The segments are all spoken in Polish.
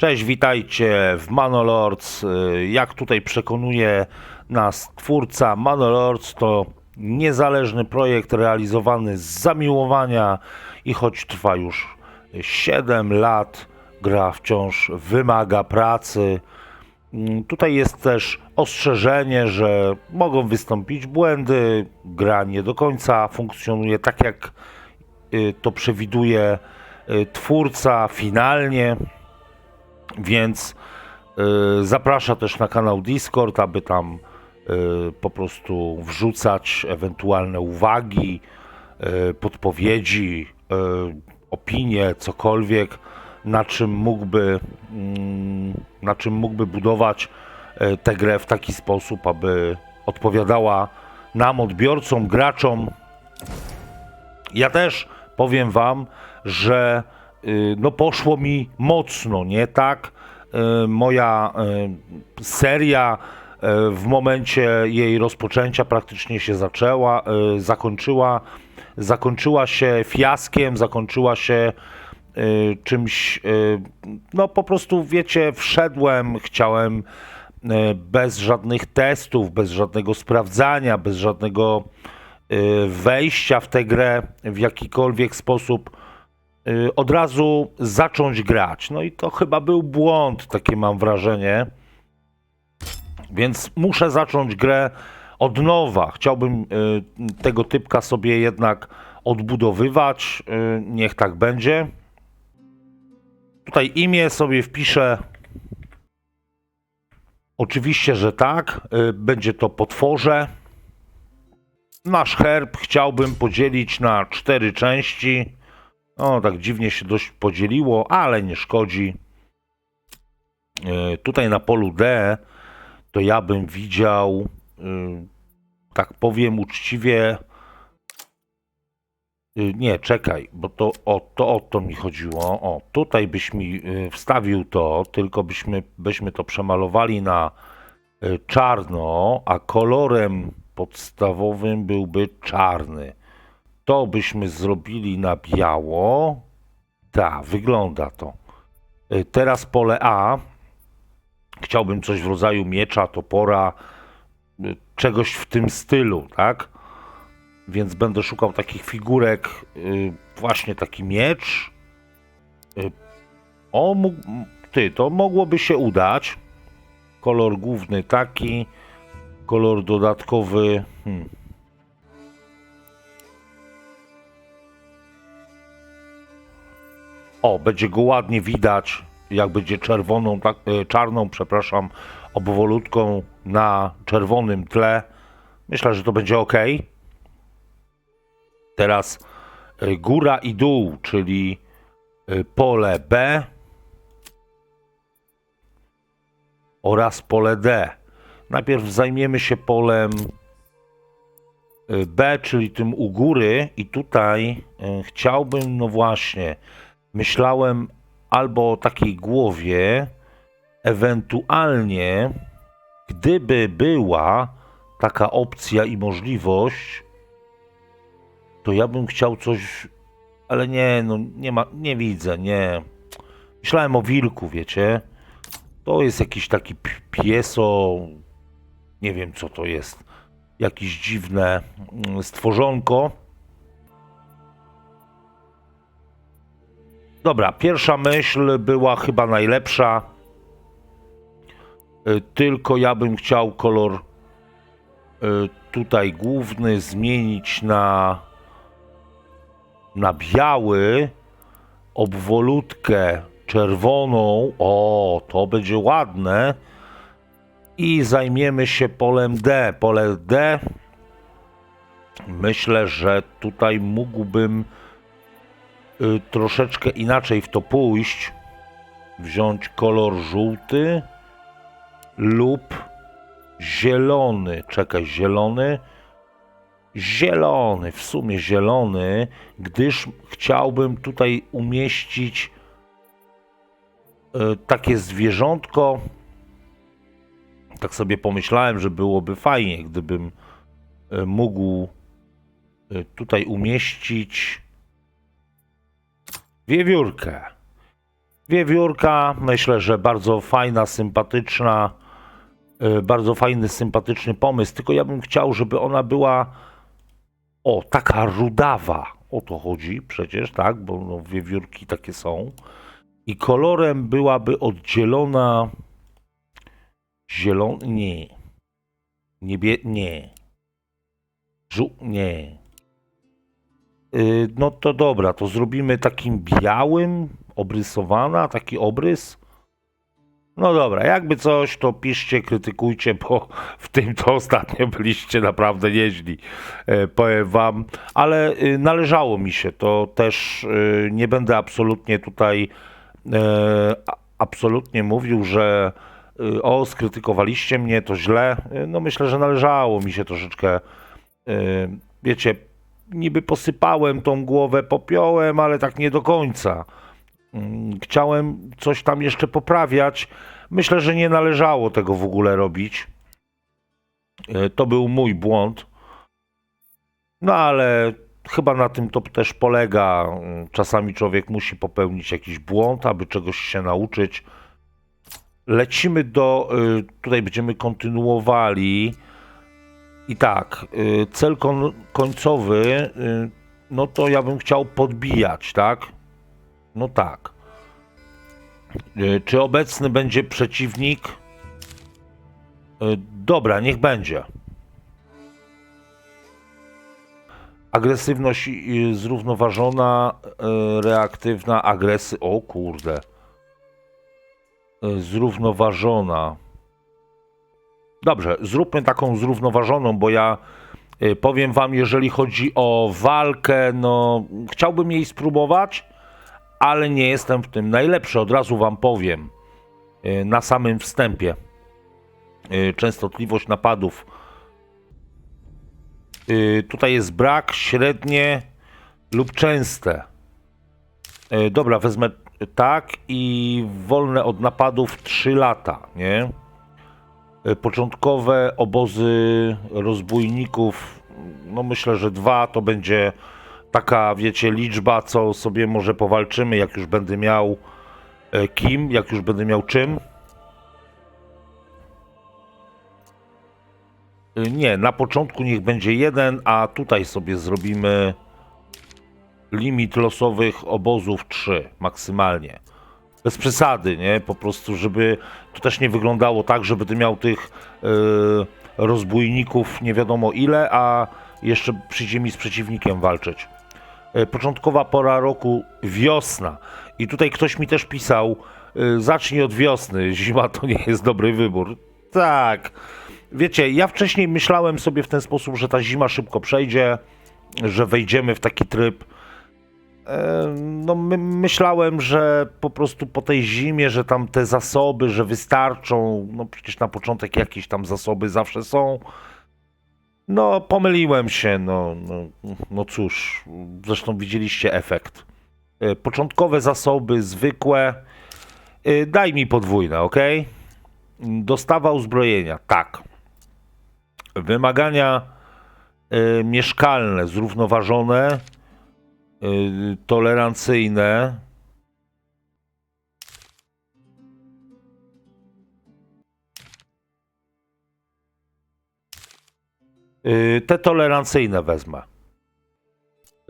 Cześć, witajcie w Manolords. Y, Jak tutaj przekonuje nas twórca, Manolords to niezależny projekt realizowany z zamiłowania i choć trwa już 7 lat, gra wciąż wymaga pracy. Mm, Tutaj jest też ostrzeżenie, że mogą wystąpić błędy, gra nie do końca funkcjonuje tak jak y, to przewiduje y, twórca finalnie. Więc y, zaprasza też na kanał Discord, aby tam y, po prostu wrzucać ewentualne uwagi, y, podpowiedzi, y, opinie, cokolwiek, na czym mógłby, mm, na czym mógłby budować y, tę grę w taki sposób, aby odpowiadała nam, odbiorcom, graczom, ja też powiem wam, że no poszło mi mocno, nie tak? Y, Moja y, seria y, w momencie jej rozpoczęcia praktycznie się zaczęła, y, zakończyła, zakończyła się fiaskiem, zakończyła się y, czymś, y, no po prostu wiecie, wszedłem, chciałem y, bez żadnych testów, bez żadnego sprawdzania, bez żadnego y, wejścia w tę grę w jakikolwiek sposób y, od razu zacząć grać. No i to chyba był błąd, takie mam wrażenie. Więc muszę zacząć grę od nowa. Chciałbym y, tego typka sobie jednak odbudowywać. Y, niech tak będzie. Tutaj imię sobie wpiszę. Oczywiście, że tak. Y, będzie to potworze. Nasz herb chciałbym podzielić na cztery części. O, tak dziwnie się dość podzieliło, ale nie szkodzi. Yy, Tutaj na polu D to ja bym widział, yy, tak powiem uczciwie. Yy, Nie, czekaj, bo to o to, o to mi chodziło. O, tutaj byś mi wstawił to, tylko byśmy, byśmy to przemalowali na czarno, a kolorem podstawowym byłby czarny. To byśmy zrobili na biało. Tak, wygląda to. Y, Teraz pole A. Chciałbym coś w rodzaju miecza, topora, y, czegoś w tym stylu, tak? Więc będę szukał takich figurek, y, właśnie taki miecz. O, ty, to mogłoby się udać. Kolor główny taki, kolor dodatkowy. Hmm. O, będzie go ładnie widać, jak będzie czerwoną, tak, e, czarną, przepraszam, obwolutką na czerwonym tle. Myślę, że to będzie ok. Teraz e, góra i dół, czyli e, pole B oraz pole D. Najpierw zajmiemy się polem B, czyli tym u góry, i tutaj chciałbym, no właśnie, myślałem albo o takiej głowie, ewentualnie, gdyby była taka opcja i możliwość, to ja bym chciał coś, ale nie, no nie ma, nie widzę, nie. Myślałem o wilku, wiecie. To jest jakiś taki pieso, nie wiem co to jest, jakieś dziwne mm, stworzonko. Dobra, pierwsza myśl była chyba najlepsza. Y, Tylko ja bym chciał kolor y, tutaj główny zmienić na na biały, obwolutkę czerwoną. O, to będzie ładne. I zajmiemy się polem D. Pole D. Myślę, że tutaj mógłbym troszeczkę inaczej w to pójść. Wziąć kolor żółty lub zielony. Czekaj, zielony. Zielony, w sumie zielony, gdyż chciałbym tutaj umieścić e, takie zwierzątko. Tak sobie pomyślałem, że byłoby fajnie, gdybym e, mógł tutaj umieścić wiewiórkę. Wiewiórka, myślę, że bardzo fajna, sympatyczna, y, bardzo fajny, sympatyczny pomysł, tylko ja bym chciał, żeby ona była o, taka rudawa. O to chodzi przecież, tak, bo no, wiewiórki takie są. I kolorem byłaby oddzielona zielony, nie. Niebie, nie. Żół, nie. Y, no to dobra, to zrobimy takim białym, obrysowana, taki obrys. No dobra, jakby coś, to piszcie, krytykujcie, bo w tym to ostatnio byliście naprawdę nieźli, e, powiem wam. Ale y, należało mi się, to też y, nie będę absolutnie tutaj e, absolutnie mówił, że o, skrytykowaliście mnie, to źle. No myślę, że należało mi się troszeczkę, wiecie, niby posypałem tą głowę popiołem, ale tak nie do końca. Mm, Chciałem coś tam jeszcze poprawiać. Myślę, że nie należało tego w ogóle robić. E, To był mój błąd. No ale chyba na tym to też polega. Mm, Czasami człowiek musi popełnić jakiś błąd, aby czegoś się nauczyć. Lecimy do. y, Tutaj będziemy kontynuowali. I tak, y, cel kon- końcowy, y, no to ja bym chciał podbijać, tak? No tak. Y, Czy obecny będzie przeciwnik? Dobra, niech będzie. Agresywność zrównoważona, reaktywna, agresy. O kurde. Zrównoważona. Dobrze, zróbmy taką zrównoważoną, bo ja y, powiem wam, jeżeli chodzi o walkę, no chciałbym jej spróbować, ale nie jestem w tym najlepszy, od razu wam powiem. y, Na samym wstępie. Y, Częstotliwość napadów. Tutaj jest brak, średnie lub częste. Dobra, wezmę tak i wolne od napadów 3 lata, nie? Y, Początkowe obozy rozbójników, no myślę, że dwa to będzie taka, wiecie, liczba, co sobie może powalczymy, jak już będę miał e, kim, jak już będę miał czym. Y, Nie, na początku niech będzie jeden, a tutaj sobie zrobimy limit losowych obozów 3 maksymalnie. Bez przesady, nie? Po prostu, żeby to też nie wyglądało tak, żeby ty miał tych y, rozbójników nie wiadomo ile, a jeszcze przyjdzie mi z przeciwnikiem walczyć. Y, początkowa pora roku wiosna. I tutaj ktoś mi też pisał, y, zacznij od wiosny, zima to nie jest dobry wybór. Tak. Wiecie, ja wcześniej myślałem sobie w ten sposób, że ta zima szybko przejdzie, że wejdziemy w taki tryb. E, No, my, myślałem, że po prostu po tej zimie, że tam te zasoby, że wystarczą. No, przecież na początek jakieś tam zasoby zawsze są. No, pomyliłem się, no, no, no cóż, zresztą widzieliście efekt. E, Początkowe zasoby, zwykłe. E, Daj mi podwójne, ok? Dostawa uzbrojenia, tak. Wymagania e, mieszkalne, zrównoważone, y, tolerancyjne. Y, Te tolerancyjne wezmę.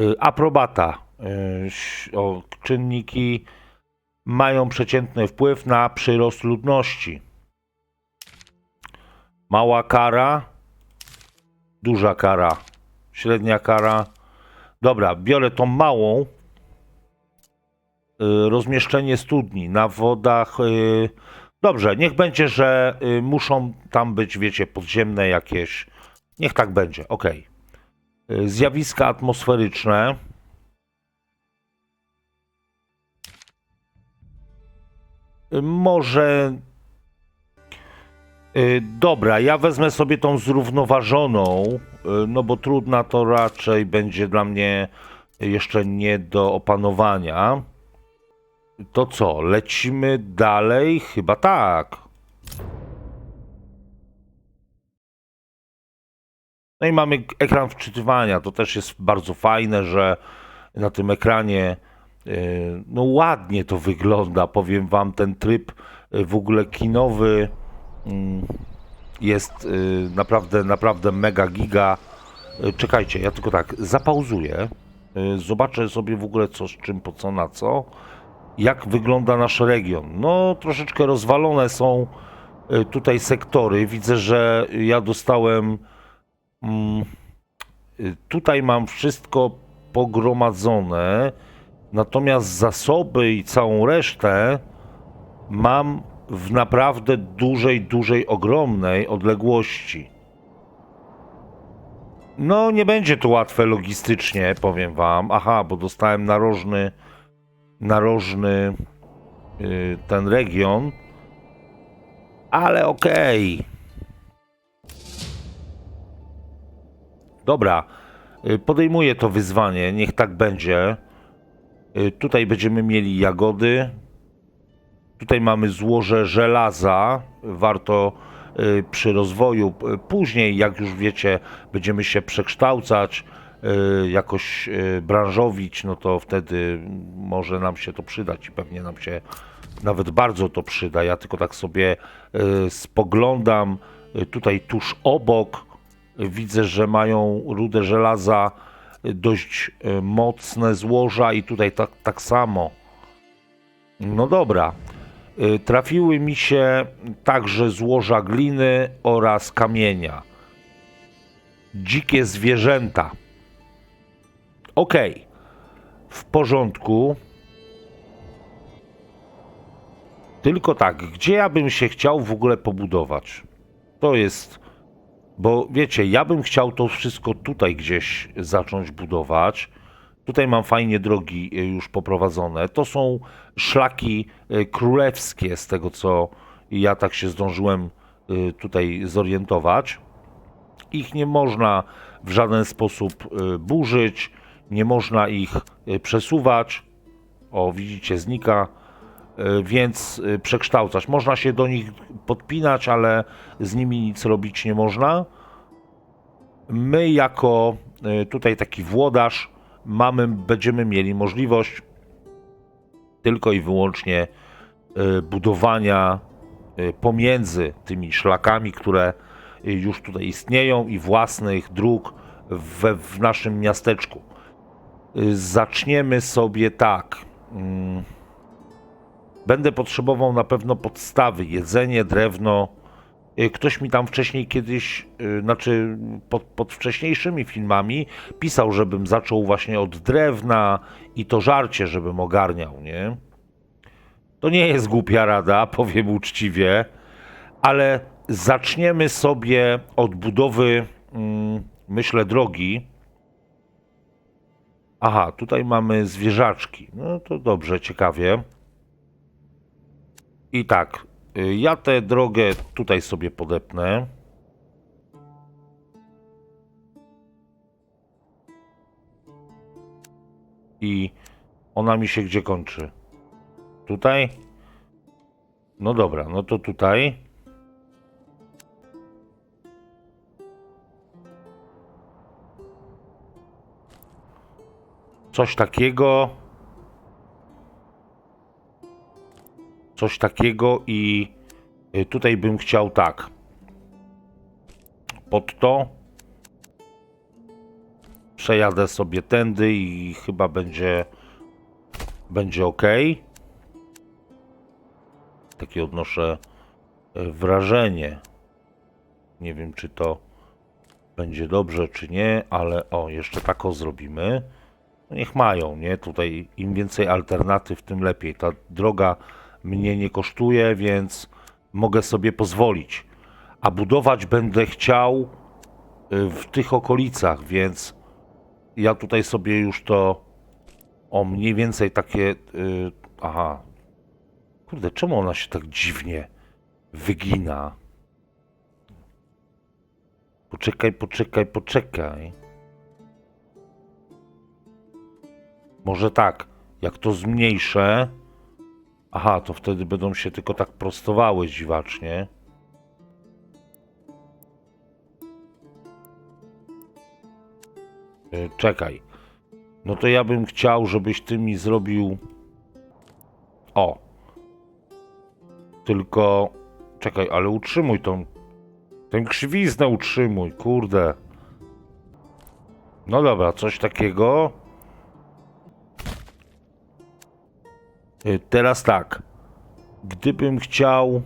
Y, Aprobata. Y, O, czynniki mają przeciętny wpływ na przyrost ludności. Mała kara, duża kara, średnia kara. Dobra, biorę tą małą. Y, Rozmieszczenie studni na wodach. y, Dobrze, niech będzie, że y, muszą tam być, wiecie, podziemne jakieś. Niech tak będzie, ok. Zjawiska atmosferyczne. Może. Y, Dobra, ja wezmę sobie tą zrównoważoną, y, no bo trudna to raczej będzie dla mnie jeszcze nie do opanowania. To co, lecimy dalej? Chyba tak. No i mamy ekran wczytywania. To też jest bardzo fajne, że na tym ekranie y, no ładnie to wygląda, powiem wam, ten tryb w ogóle kinowy jest y, naprawdę, naprawdę mega giga. Y, Czekajcie, ja tylko tak zapauzuję, y, zobaczę sobie w ogóle co z czym, po co, na co. Jak wygląda nasz region? No, troszeczkę rozwalone są tutaj sektory. Widzę, że ja dostałem. Mm, tutaj mam wszystko pogromadzone, natomiast zasoby i całą resztę mam w naprawdę dużej, dużej, ogromnej odległości. No, nie będzie to łatwe logistycznie, powiem wam. Aha, bo dostałem narożny, narożny y, ten region. Ale okej. Dobra, y, podejmuję to wyzwanie, niech tak będzie. Y, Tutaj będziemy mieli jagody. Tutaj mamy złoże żelaza. Warto y, przy rozwoju, później, jak już wiecie, będziemy się przekształcać, y, jakoś y, branżowić, no to wtedy może nam się to przydać i pewnie nam się nawet bardzo to przyda. Ja tylko tak sobie spoglądam tutaj tuż obok. Widzę, że mają rudę żelaza dość mocne złoża i tutaj tak, tak samo. No dobra. Trafiły mi się także złoża gliny oraz kamienia. Dzikie zwierzęta. Okej. W porządku. Tylko tak, gdzie ja bym się chciał w ogóle pobudować? To jest. Bo wiecie, ja bym chciał to wszystko tutaj gdzieś zacząć budować. Tutaj mam fajnie drogi y, już poprowadzone. To są szlaki y, królewskie, z tego co ja tak się zdążyłem y, tutaj zorientować. Ich nie można w żaden sposób burzyć, nie można ich przesuwać. O, widzicie, znika, więc przekształcać. Można się do nich podpinać, ale z nimi nic robić nie można. My, jako tutaj taki włodarz, mamy, będziemy mieli możliwość tylko i wyłącznie y, budowania y, pomiędzy tymi szlakami, które y, już tutaj istnieją i własnych dróg we, w naszym miasteczku. Zaczniemy sobie tak. Mm, Będę potrzebował na pewno podstawy, jedzenie, drewno. Y, Ktoś mi tam wcześniej kiedyś, y, znaczy pod, pod wcześniejszymi filmami pisał, żebym zaczął właśnie od drewna i to żarcie, żebym ogarniał, nie? To nie jest głupia rada, powiem uczciwie, ale zaczniemy sobie od budowy, mm, myślę, drogi. Aha, tutaj mamy zwierzaczki. No to dobrze, ciekawie. I tak, ja tę drogę tutaj sobie podepnę. I ona mi się gdzie kończy? Tutaj? No dobra, no to tutaj. Coś takiego. Coś takiego i y, tutaj bym chciał tak. Pod to. Przejadę sobie tędy i chyba będzie będzie ok. Takie odnoszę y, wrażenie. Nie wiem, czy to będzie dobrze, czy nie, ale o, jeszcze tako zrobimy. No niech mają, nie? Tutaj im więcej alternatyw, tym lepiej. Ta droga mnie nie kosztuje, więc mogę sobie pozwolić. A budować będę chciał y, w tych okolicach, więc ja tutaj sobie już to o mniej więcej takie. y, aha. Kurde, czemu ona się tak dziwnie wygina? Poczekaj, poczekaj, poczekaj. Może tak, jak to zmniejszę. Aha, to wtedy będą się tylko tak prostowały dziwacznie. Y, Czekaj. No to ja bym chciał, żebyś ty mi zrobił. O. Tylko. Czekaj, ale utrzymuj tą. Tę krzywiznę utrzymuj, kurde. No dobra, coś takiego. Teraz tak. Gdybym chciał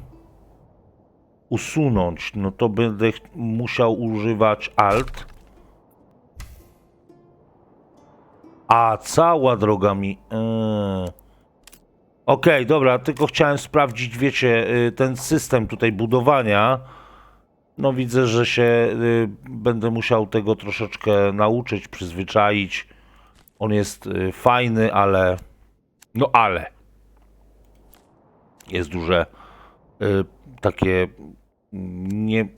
usunąć, no to będę musiał używać Alt. A, cała droga mi. Yy. Okej, dobra, tylko chciałem sprawdzić, wiecie, y, ten system tutaj budowania. No widzę, że się y, będę musiał tego troszeczkę nauczyć, przyzwyczaić. On jest y, fajny, ale. No ale. Jest duże y, takie mm, nie.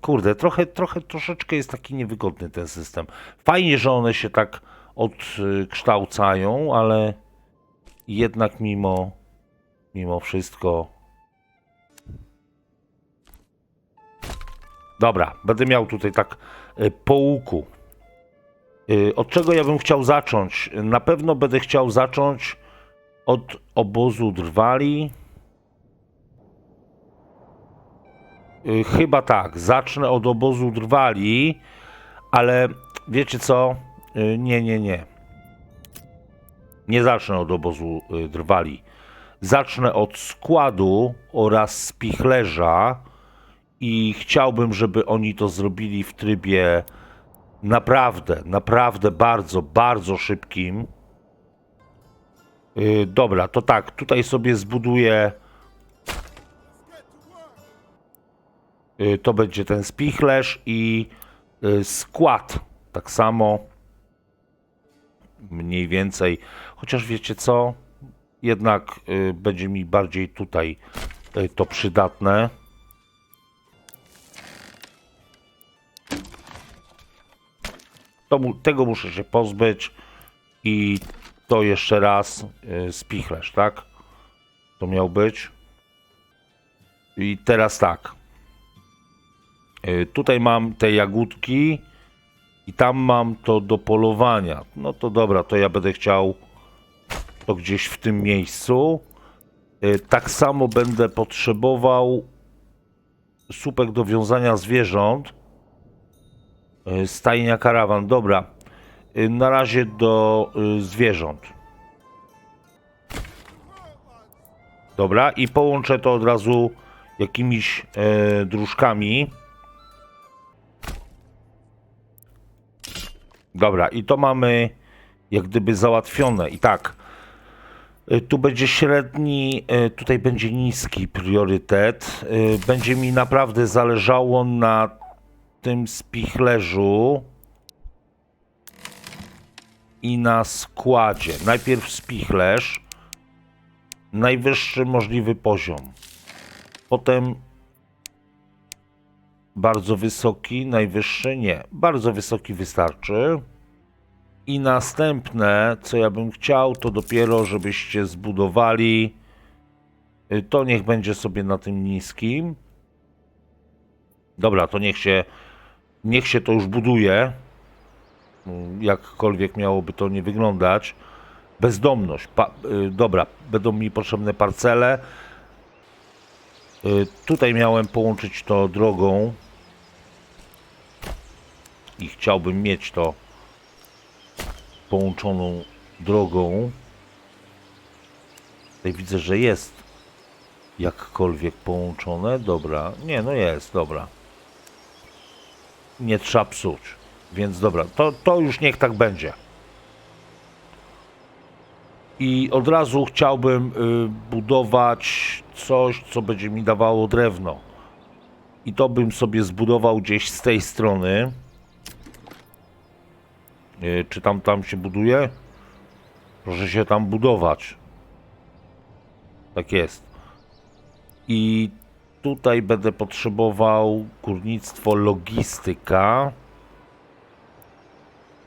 Kurde, trochę, trochę, troszeczkę jest taki niewygodny ten system. Fajnie, że one się tak odkształcają, ale jednak mimo, mimo wszystko. Dobra, będę miał tutaj tak y, po łuku. Y, Od czego ja bym chciał zacząć? Na pewno będę chciał zacząć od obozu drwali. Y, Chyba tak, zacznę od obozu drwali, ale wiecie co? Y, Nie, nie, nie. Nie zacznę od obozu y, drwali. Zacznę od składu oraz spichlerza i chciałbym, żeby oni to zrobili w trybie naprawdę, naprawdę bardzo, bardzo szybkim. Dobra, to tak, tutaj sobie zbuduję. To będzie ten spichlerz i yy, skład. Tak samo. Mniej więcej. Chociaż wiecie co? Jednak yy, będzie mi bardziej tutaj to przydatne. To tego muszę się pozbyć i to jeszcze raz y, spichlerz, tak? To miał być. I teraz tak. Y, tutaj mam te jagódki i tam mam to do polowania. No to dobra, to ja będę chciał to gdzieś w tym miejscu. Y, tak samo będę potrzebował słupek do wiązania zwierząt. Y, Stajnia karawan, dobra. Na razie do zwierząt. Dobra, i połączę to od razu jakimiś e, Dobra, i to mamy jak gdyby załatwione. I tak, y, tu będzie średni, y, tutaj będzie niski priorytet. Y, Będzie mi naprawdę zależało na tym spichlerzu i na składzie. Najpierw spichlerz, najwyższy możliwy poziom. Potem bardzo wysoki, najwyższy nie. Bardzo wysoki wystarczy. I następne, co ja bym chciał, to dopiero, żebyście zbudowali. y, To niech będzie sobie na tym niskim. Dobra, to niech się, niech się to już buduje. Jakkolwiek miałoby to nie wyglądać. Bezdomność. Pa, y, dobra, będą mi potrzebne parcele. Y, tutaj miałem połączyć to drogą. I chciałbym mieć to połączoną drogą. Tutaj widzę, że jest jakkolwiek połączone. Dobra, nie, no jest, dobra. Nie trzeba psuć. Więc dobra, to, to już niech tak będzie. I od razu chciałbym y, budować coś, co będzie mi dawało drewno. I to bym sobie zbudował gdzieś z tej strony. Y, czy tam, tam się buduje? Proszę się tam budować. Tak jest. I tutaj będę potrzebował górnictwo, logistyka.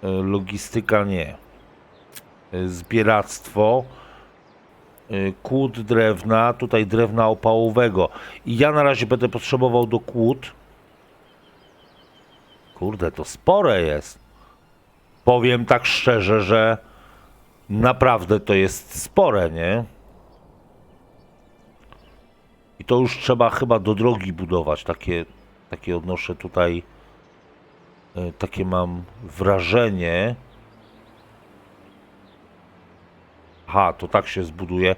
Y, Logistyka nie. Y, Zbieractwo. Y, Kłód drewna, tutaj drewna opałowego. I ja na razie będę potrzebował do kłód. Kurde, to spore jest. Powiem tak szczerze, że Naprawdę to jest spore, nie? I to już trzeba chyba do drogi budować. Takie, takie odnoszę tutaj. e, Takie mam wrażenie. Aha, to tak się zbuduje.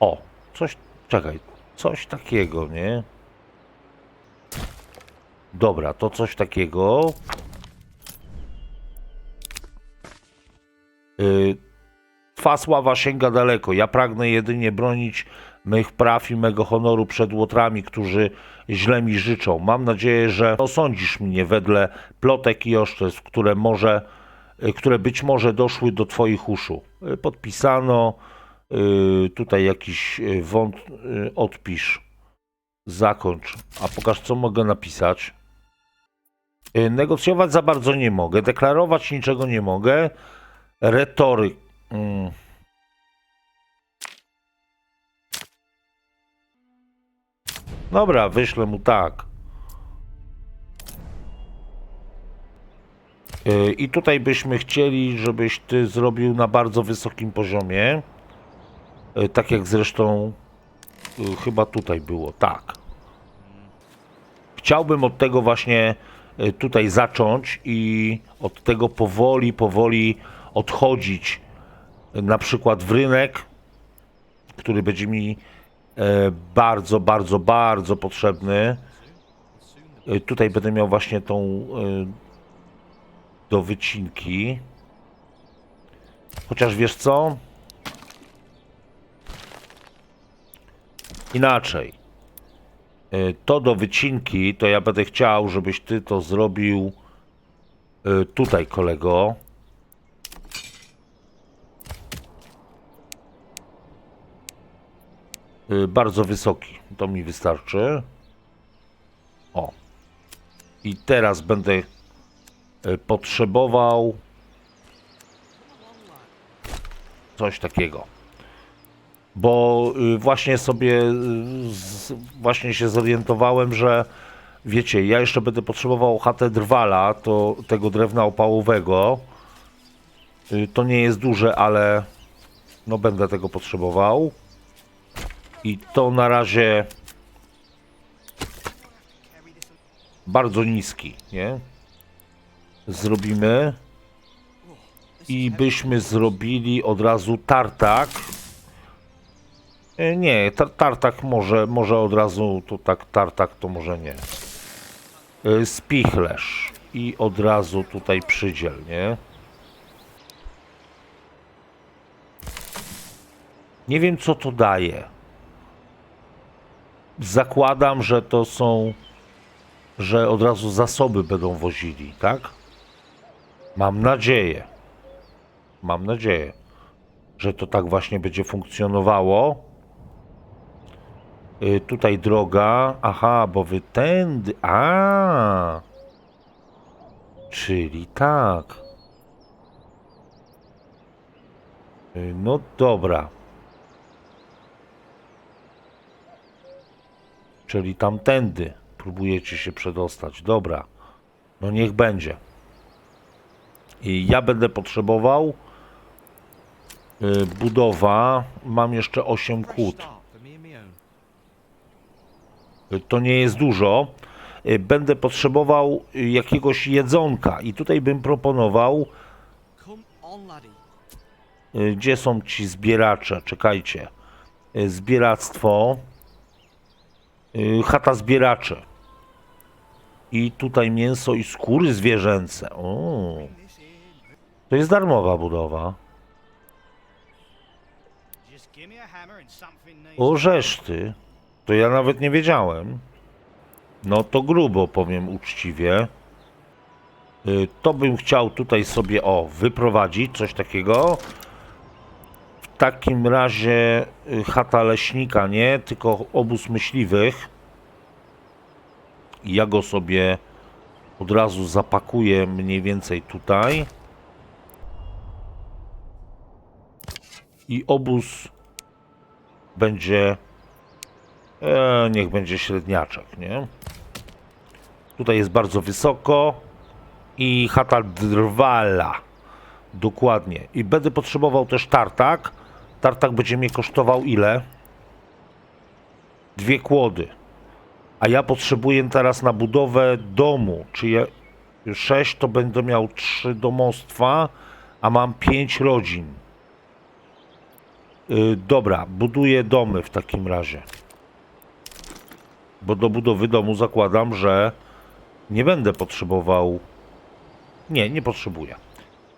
O, coś, czekaj, coś takiego, nie? Dobra, to coś takiego. Y, Twa sława sięga daleko. Ja pragnę jedynie bronić mych praw i mego honoru przed łotrami, którzy źle mi życzą. Mam nadzieję, że osądzisz mnie wedle plotek i oszczerstw, które może, które być może doszły do twoich uszu. Y, Podpisano. y, Tutaj jakiś y, wąt y, odpisz. Zakończ. A pokaż, co mogę napisać. Y, Negocjować za bardzo nie mogę. Deklarować niczego nie mogę. Retoryk. Mm. Dobra, wyślę mu tak. I tutaj byśmy chcieli, żebyś ty zrobił na bardzo wysokim poziomie. Y, Tak jak zresztą y, chyba tutaj było. Tak. Chciałbym od tego właśnie y, tutaj zacząć i od tego powoli, powoli odchodzić y, na przykład w rynek, który będzie mi e, bardzo, bardzo, bardzo potrzebny. Y, Tutaj będę miał właśnie tą y, do wycinki. Chociaż wiesz co? Inaczej. Y, To do wycinki, to ja będę chciał, żebyś ty to zrobił y, tutaj, kolego. Y, Bardzo wysoki. To mi wystarczy. O. I teraz będę potrzebował coś takiego. Bo y, właśnie sobie y, właśnie się zorientowałem, że wiecie, ja jeszcze będę potrzebował chatę drwala, to tego drewna opałowego. Y, To nie jest duże, ale no będę tego potrzebował. I to na razie bardzo niski, nie? Zrobimy. I byśmy zrobili od razu tartak. E, Nie, tar tartak może, może od razu, to tak tartak to może nie. E, Spichlerz. I od razu tutaj przydziel, nie? Nie wiem co to daje. Zakładam, że to są, że od razu zasoby będą wozili, tak? Mam nadzieję. Mam nadzieję, że to tak właśnie będzie funkcjonowało. Y, tutaj droga. Aha, bo wy tędy. A. Czyli tak. Y, No dobra. Czyli tamtędy próbujecie się przedostać. Dobra. No niech będzie. I ja będę potrzebował y, budowa. Mam jeszcze 8 kłód. To nie jest dużo. Y, Będę potrzebował jakiegoś jedzonka i tutaj bym proponował, y, gdzie są ci zbieracze? Czekajcie. Zbieractwo. Chata zbieraczy. I tutaj mięso i skóry zwierzęce. O. to jest darmowa budowa. O reszty, to ja nawet nie wiedziałem. No to grubo, powiem uczciwie. Y, To bym chciał tutaj sobie, o, wyprowadzić, coś takiego. W takim razie y, chata leśnika, nie, tylko obóz myśliwych. Ja go sobie od razu zapakuję mniej więcej tutaj. I obóz będzie e, niech będzie średniaczek, nie? Tutaj jest bardzo wysoko i chata drwala. Dokładnie. I będę potrzebował też tartak. Tartak będzie mnie kosztował ile? Dwie kłody. A ja potrzebuję teraz na budowę domu. Czy ja 6 to będę miał trzy domostwa, a mam pięć rodzin. Yy, dobra, buduję domy w takim razie. Bo do budowy domu zakładam, że nie będę potrzebował. Nie, nie potrzebuję.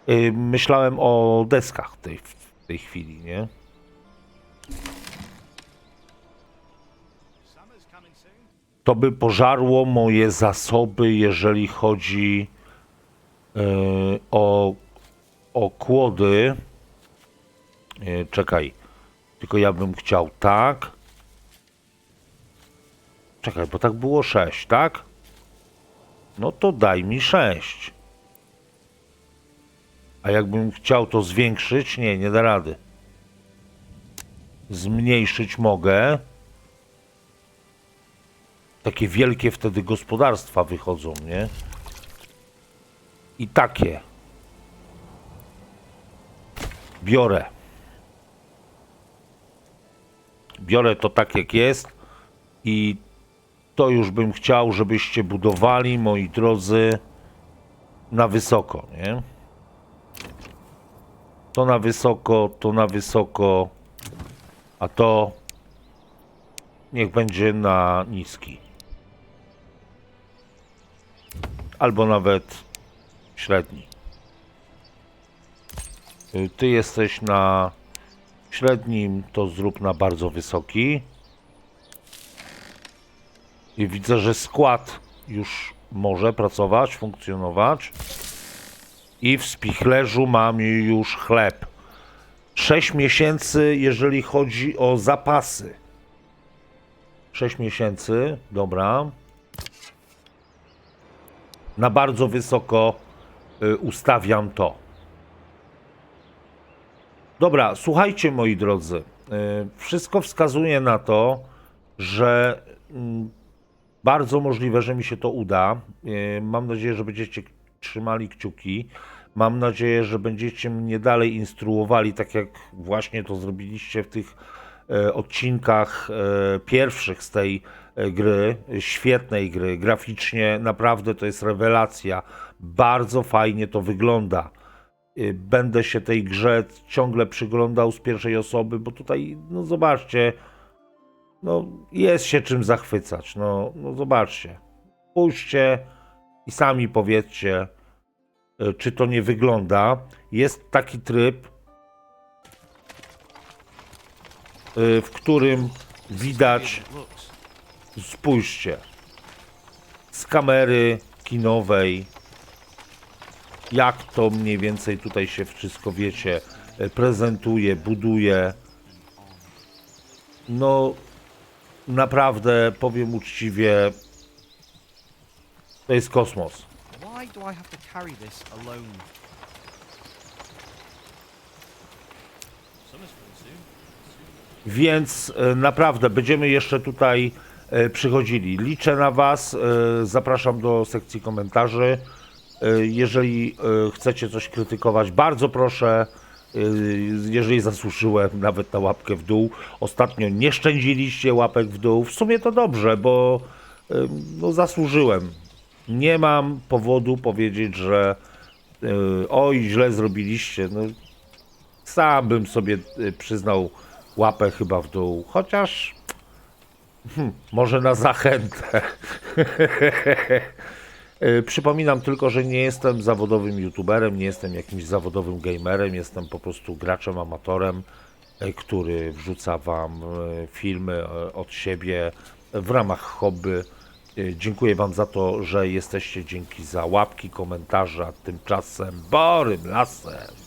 Yy, myślałem o deskach w tej, w tej chwili, nie? To by pożarło moje zasoby, jeżeli chodzi yy, o, o kłody. Yy, czekaj, tylko ja bym chciał tak. Czekaj, bo tak było 6, tak? No to daj mi 6. A jakbym chciał to zwiększyć, nie, nie da rady. Zmniejszyć mogę. Takie wielkie wtedy gospodarstwa wychodzą, nie? I takie. Biorę. Biorę to tak jak jest i to już bym chciał, żebyście budowali, moi drodzy, na wysoko, nie? To na wysoko, to na wysoko, a to niech będzie na niski. Albo nawet średni. Y, Ty jesteś na średnim, to zrób na bardzo wysoki. I widzę, że skład już może pracować, funkcjonować. I w spichlerzu mam już chleb. 6 miesięcy, jeżeli chodzi o zapasy. 6 miesięcy, dobra. Na bardzo wysoko y, ustawiam to. Dobra, słuchajcie moi drodzy. y, Wszystko wskazuje na to, że mm, bardzo możliwe, że mi się to uda. Y, Mam nadzieję, że będziecie trzymali kciuki. Mam nadzieję, że będziecie mnie dalej instruowali, tak jak właśnie to zrobiliście w tych e, odcinkach e, pierwszych z tej e, gry, e, świetnej gry. Graficznie naprawdę to jest rewelacja. Bardzo fajnie to wygląda. E, Będę się tej grze ciągle przyglądał z pierwszej osoby, bo tutaj, no zobaczcie, no jest się czym zachwycać. No, no zobaczcie. Pójście i sami powiedzcie, e, czy to nie wygląda. Jest taki tryb, e, w którym widać, spójrzcie, z kamery kinowej, jak to mniej więcej tutaj się wszystko, wiecie, e, prezentuje, buduje. No, naprawdę, powiem uczciwie, to jest kosmos. Więc e, naprawdę będziemy jeszcze tutaj e, przychodzili. Liczę na Was. Zapraszam do sekcji komentarzy. E, Jeżeli e, chcecie coś krytykować, bardzo proszę. e, Jeżeli zasłużyłem nawet na łapkę w dół. Ostatnio nie szczędziliście łapek w dół. W sumie to dobrze, bo no, zasłużyłem. Nie mam powodu powiedzieć, że oj, źle zrobiliście. No, sam bym sobie przyznał łapę chyba w dół, chociaż hmm, może na zachętę. Y, Przypominam tylko, że nie jestem zawodowym youtuberem, nie jestem jakimś zawodowym gamerem, jestem po prostu graczem, amatorem, y, który wrzuca wam y, filmy od siebie w ramach hobby. Dziękuję wam za to, że jesteście, dzięki za łapki, komentarze, a tymczasem Borym Lasem.